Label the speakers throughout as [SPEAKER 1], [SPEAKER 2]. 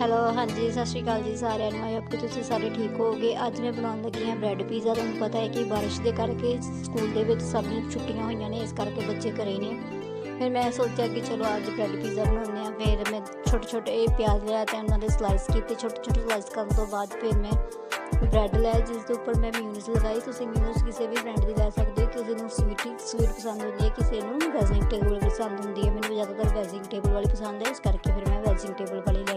[SPEAKER 1] Hello ਹਾਂਜੀ, ਸਤਿ ਸ਼੍ਰੀ ਅਕਾਲ ਜੀ ਸਾਰਿਆਂ ਨੂੰ। ਆਈ ਹੋਪ ਕਿ ਤੁਸੀਂ ਸਾਰੇ ਠੀਕ ਹੋਵੋਗੇ। ਅੱਜ ਮੈਂ ਬਣਾਉਣ ਲੱਗੀ ਹਾਂ ਬ੍ਰੈਡ ਪੀਜ਼ਾ ਤੁਹਾਨੂੰ ਪਤਾ ਹੈ ਕਿ ਬਾਰਿਸ਼ ਦੇ ਕਰਕੇ ਸਕੂਲ ਦੇ ਵਿੱਚ ਸਭ ਨੂੰ ਛੁੱਟੀਆਂ ਹੋਈਆਂ ਨੇ, ਇਸ ਕਰਕੇ ਬੱਚੇ ਘਰੇ ਨੇ। ਫਿਰ ਮੈਂ ਸੋਚਿਆ ਕਿ ਚਲੋ ਅੱਜ ਬ੍ਰੈਡ ਪੀਜ਼ਾ ਬਣਾਉਂਦੇ ਹਾਂ। ਫਿਰ ਮੈਂ ਛੋਟੇ ਛੋਟੇ ਪਿਆਜ਼ ਲਿਆ ਤੇ ਉਹਨਾਂ ਦੇ ਸਲਾਈਸ ਕੀਤੇ। ਛੋਟੇ ਛੋਟੇ ਸਲਾਈਸ ਕਰਨ ਤੋਂ ਬਾਅਦ ਫਿਰ ਮੈਂ ਬ੍ਰੈਡ ਲਿਆ, ਜਿਸ ਦੇ ਉੱਪਰ ਮੈਂ ਮਿਊਨਿਸ ਲਗਾਈ। ਤੁਸੀਂ ਮਿਊਨਿਸ ਕਿਸੇ ਵੀ ਬ੍ਰਾਂਡ ਦੀ ਲੈ ਸਕਦੇ ਹੋ। ਕਿਸੇ ਨੂੰ ਸਵੀਟ ਸਵੀਟ ਪਸੰਦ ਹੁੰਦੀ ਹੈ, ਕਿਸੇ ਨੂੰ ਵੈਜੀਟੇਬਲ ਪਸੰਦ ਹੁੰਦੀ ਹੈ। ਮੈਨੂੰ ਜ਼ਿਆਦਾਤਰ ਵੈਜੀਟੇਬਲ ਵਾਲੀ ਪਸੰਦ ਹੈ। ਇਸ ਕਰਕੇ ਫਿਰ ਮੈਂ ਵੈਜੀਟੇਬਲ ਵਾਲੀ ਲੈ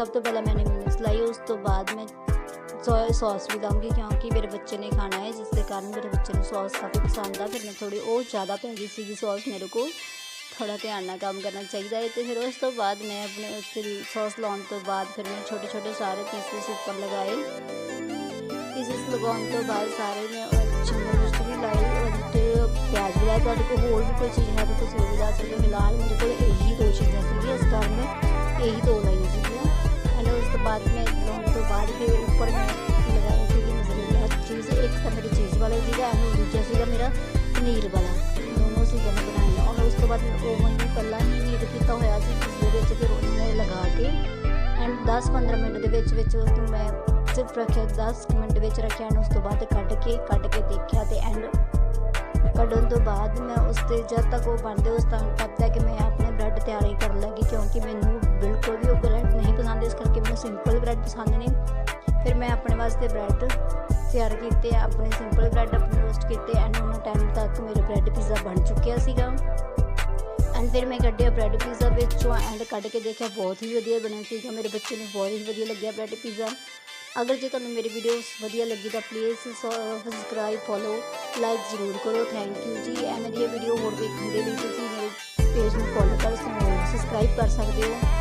[SPEAKER 1] सब तो पहले मैंने मिनस लाई, उस तो बाद मैं सोया सॉस भी लाऊँगी क्योंकि मेरे बच्चे ने खाना है, जिसके कारण मेरे बच्चे ने सॉस काफ़ी पसंद था। फिर मैं थोड़ी और ज़्यादा पै गई सी सॉस मेरे को थोड़ा ध्यान ना काम करना चाहिए तो फिर उस तो बाद मैं अपने फिर सॉस लाने तो बाद फिर मैं छोटे छोटे सारे पीसेस ऊपर लगाए। पीसेस लगाने तो बाद सारे मैं और शिमला मिर्च भी लाई और प्याज भी होर तो भी कोई चीज़ है तो कुछ भी ला सकते फ़िलहाल मेरे को यही दो चीज़ें इस कारण यही दो ਐਂਡ ਉਸ ਤੋਂ ਬਾਅਦ ਮੈਂ ਲਾਉਣ ਤੋਂ ਬਾਅਦ ਫਿਰ ਉੱਪਰ ਮੈਂ ਲਗਾਇਆ ਸੀਗੀ ਮਜ਼ਰੂਲਾ ਚੀਜ਼ ਇੱਕ ਤਾਂ ਮੇਰੇ ਚੀਜ਼ ਵਾਲਾ ਸੀਗਾ ਐਂਡ ਦੂਜਾ ਸੀਗਾ ਮੇਰਾ ਪਨੀਰ ਵਾਲਾ ਦੋਨੋਂ ਸੀਗਾ ਮੈਂ ਬਣਾਇਆ ਔਰ ਉਸ ਤੋਂ ਬਾਅਦ ਮੈਂ ਓਵਨ ਨੂੰ ਪਹਿਲਾਂ ਹੀ ਹੀਟ ਕੀਤਾ ਹੋਇਆ ਸੀ ਜਿਸ ਦੇ ਵਿੱਚ ਫਿਰ ਉਹਨੂੰ ਮੈਂ ਲਗਾ ਕੇ ਐਂਡ 10-15 ਮਿੰਟ ਦੇ ਵਿੱਚ ਵਿੱਚ ਉਸ ਨੂੰ ਮੈਂ ਸਿਰਫ ਰੱਖਿਆ 10 ਮਿੰਟ ਵਿੱਚ ਰੱਖਿਆ ਐਂਡ ਉਸ ਤੋਂ ਬਾਅਦ ਕੱਢ ਕੇ ਕੱਢ ਕੇ ਦੇਖਿਆ ਤੇ ਐਂਡ ਕੱਢਣ ਤੋਂ ਬਾਅਦ ਮੈਂ ਉਸ ਤੇ ਜਦ ਤੱਕ ਉਹ ਬਣਦੇ ਉਸ ਤੱਕ ਤੱਕ ਤੱਕ ਮੈਂ ਆਪਣੇ ਬ੍ਰੈਡ ਤਿਆਰੀ ਕਰਨ ਲੱਗੀ ਕਿਉਂਕਿ ਮੈਨੂੰ ਸਿੰਪਲ ਬ੍ਰੈਡ ਪਸੰਦ ਨੇ। ਫਿਰ ਮੈਂ ਆਪਣੇ ਵਾਸਤੇ ਬ੍ਰੈਡ ਤਿਆਰ ਕੀਤੇ ਆਪਣੇ ਸਿੰਪਲ ਬ੍ਰੈਡ ਆਪਣੇ ਰੋਸਟ ਕੀਤੇ ਐਂਡ ਉਹਨਾਂ ਟਾਈਮ ਤੱਕ ਮੇਰਾ ਬ੍ਰੈਡ ਪੀਜ਼ਾ ਬਣ ਚੁੱਕਿਆ ਸੀਗਾ। ਐਂਡ ਫਿਰ ਮੈਂ ਕੱਢਿਆ ਬ੍ਰੈਡ ਪੀਜ਼ਾ ਵਿੱਚੋਂ ਐਂਡ ਕੱਢ ਕੇ ਦੇਖਿਆ ਬਹੁਤ ਹੀ ਵਧੀਆ ਬਣਿਆ ਸੀਗਾ। ਮੇਰੇ ਬੱਚੇ ਨੂੰ ਬਹੁਤ ਹੀ ਵਧੀਆ ਲੱਗਿਆ ਬ੍ਰੈਡ ਪੀਜ਼ਾ ਅਗਰ ਜੇ ਤੁਹਾਨੂੰ ਮੇਰੀ ਵੀਡੀਓ ਵਧੀਆ ਲੱਗੀ ਤਾਂ ਪਲੀਜ਼ ਸਬਸਕ੍ਰਾਈਬ ਫੋਲੋ ਲਾਈਕ ਜ਼ਰੂਰ ਕਰੋ। ਥੈਂਕ ਯੂ ਜੀ। ਐਵੇਂ ਦੀਆਂ ਵੀਡੀਓ ਹੋਰ ਵੇਖਣ ਦੇ ਲਈ ਤੁਸੀਂ ਮੇਰੇ ਪੇਜ ਨੂੰ ਫੋਲੋ ਕਰ ਸਕਦੇ ਹੋ ਸਬਸਕ੍ਰਾਈਬ ਕਰ ਸਕਦੇ ਹੋ।